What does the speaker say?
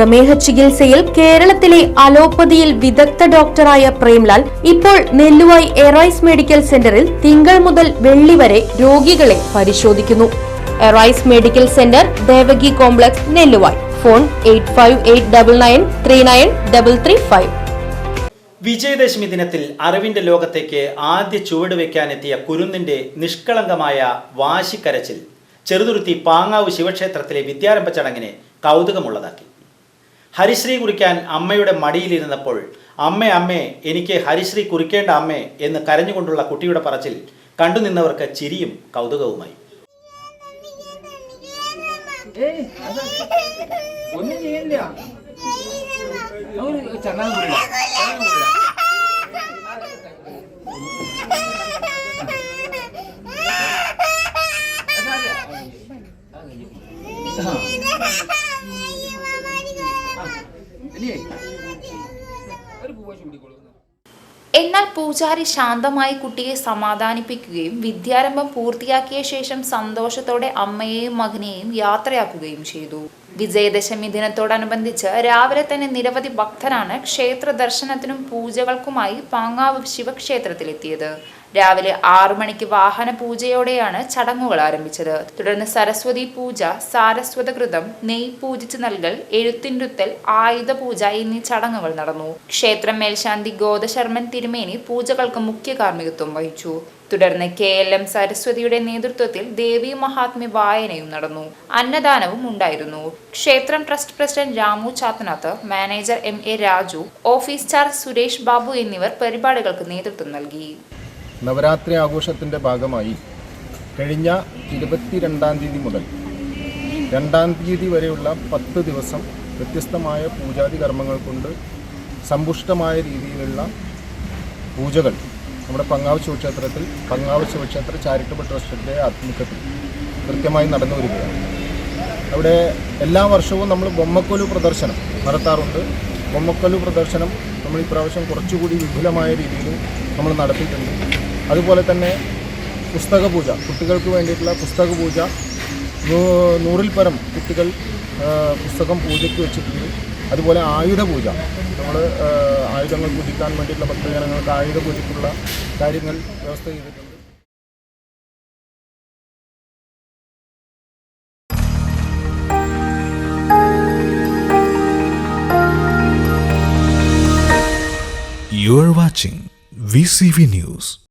പ്രമേഹ ചികിത്സയിൽ കേരളത്തിലെ അലോപ്പതിയിൽ വിദഗ്ധ ഡോക്ടറായ പ്രേംലാൽ ഇപ്പോൾ നെല്ലുവായി എറൈസ് മെഡിക്കൽ സെന്ററിൽ തിങ്കൾ മുതൽ വെള്ളി വരെ രോഗികളെ പരിശോധിക്കുന്നു. Arise medical centre Devaki complex Nelluvai. Phone eight five eight double nine three nine double three five. Vijayadashami ദിനത്തിൽ അറിവിന്റെ ലോകത്തേക്ക് ആദ്യ ചുവട് വെക്കാനെത്തിയ കുരുന്നിന്റെ നിഷ്കളങ്കമായ വാശിക്കരച്ചിൽ. ചെറുതുരുത്തി പാങ്ങാവ് ശിവക്ഷേത്രത്തിലെ വിദ്യാരംഭ ചടങ്ങിനെ കൗതുകമുള്ളതാക്കി. ഹരിശ്രീ കുറിക്കാൻ അമ്മയുടെ മടിയിലിരുന്നപ്പോൾ അമ്മ അമ്മേ എനിക്ക് ഹരിശ്രീ കുറിക്കേണ്ട അമ്മേ എന്ന് കരഞ്ഞുകൊണ്ടുള്ള കുട്ടിയുടെ പറച്ചിൽ കണ്ടുനിന്നവർക്ക് ചിരിയും കൗതുകവുമായി. ഒന്നും ചെയ്യണ്ട നമുക്ക് എന്നാൽ പൂജാരി ശാന്തമായി കുട്ടിയെ സമാധാനിപ്പിക്കുകയും വിദ്യാരംഭം പൂർത്തിയാക്കിയ ശേഷം സന്തോഷത്തോടെ അമ്മയെയും മകനെയും യാത്രയാക്കുകയും ചെയ്തു. വിജയദശമി ദിനത്തോടനുബന്ധിച്ച് രാവിലെ തന്നെ നിരവധി ഭക്തരാണ് ക്ഷേത്ര ദർശനത്തിനും പൂജകൾക്കുമായി പാങ്ങാവ് ശിവക്ഷേത്രത്തിലെത്തിയത്. രാവിലെ ആറു മണിക്ക് വാഹന പൂജയോടെയാണ് ചടങ്ങുകൾ ആരംഭിച്ചത്. തുടർന്ന് സരസ്വതി പൂജ സാരസ്വതകൃതം നെയ് പൂജിച്ച് നൽകൽ എഴുത്തിന്റുത്തൽ ആയുധ പൂജ എന്നീ ചടങ്ങുകൾ നടന്നു. ക്ഷേത്രം മേൽശാന്തി ഗോദശർമ്മൻ തിരുമേനി പൂജകൾക്ക് മുഖ്യ കാർമ്മികത്വം വഹിച്ചു. തുടർന്ന് കെ എൽ എം സരസ്വതിയുടെ നേതൃത്വത്തിൽ ദേവി മഹാത്മ്യ വായനയും നടന്നു. അന്നദാനവും ഉണ്ടായിരുന്നു. ക്ഷേത്രം trust president Ramu Chathanath manager M A Raju office charge Suresh Babu എന്നിവർ പരിപാടികൾക്ക് നേതൃത്വം നൽകി. നവരാത്രി ആഘോഷത്തിന്റെ ഭാഗമായി കഴിഞ്ഞ ഇരുപത്തിരണ്ടാം തീയതി മുതൽ രണ്ടാം തീയതി വരെയുള്ള പത്ത് ദിവസം വ്യത്യസ്തമായ പൂജാതി കർമ്മങ്ങൾ കൊണ്ട് സമ്പുഷ്ടമായ രീതിയിലുള്ള പൂജകൾ നമ്മുടെ പങ്ങാവ് ശിവക്ഷേത്രത്തിൽ പങ്ങാവ് ശിവക്ഷേത്ര ചാരിറ്റബിൾ ട്രസ്റ്റിന്റെ ആഭിമുഖ്യത്തിൽ കൃത്യമായി നടന്നു വരികയാണ്. അവിടെ എല്ലാ വർഷവും നമ്മൾ ബൊമ്മക്കൊലു പ്രദർശനം നടത്താറുണ്ട്. ബൊമ്മക്കൊലു പ്രദർശനം നമ്മൾ ഈ പ്രാവശ്യം കുറച്ചുകൂടി വിപുലമായ രീതിയിൽ നമ്മൾ നടത്തിയിട്ടുണ്ട്. അതുപോലെ തന്നെ പുസ്തക പൂജ കുട്ടികൾക്ക് വേണ്ടിയിട്ടുള്ള പുസ്തക പൂജ നൂറിൽ പരം കുട്ടികൾ പുസ്തകം പൂജയ്ക്ക് വെച്ചിട്ടുണ്ട്. അതുപോലെ ആയുധ പൂജ നമ്മൾ ആയുധങ്ങൾ പൂജിക്കാൻ വേണ്ടിയിട്ടുള്ള ഭക്തജനങ്ങൾക്ക് ആയുധ പൂജയ്ക്കുള്ള കാര്യങ്ങൾ വ്യവസ്ഥ ചെയ്തിട്ടുണ്ട്.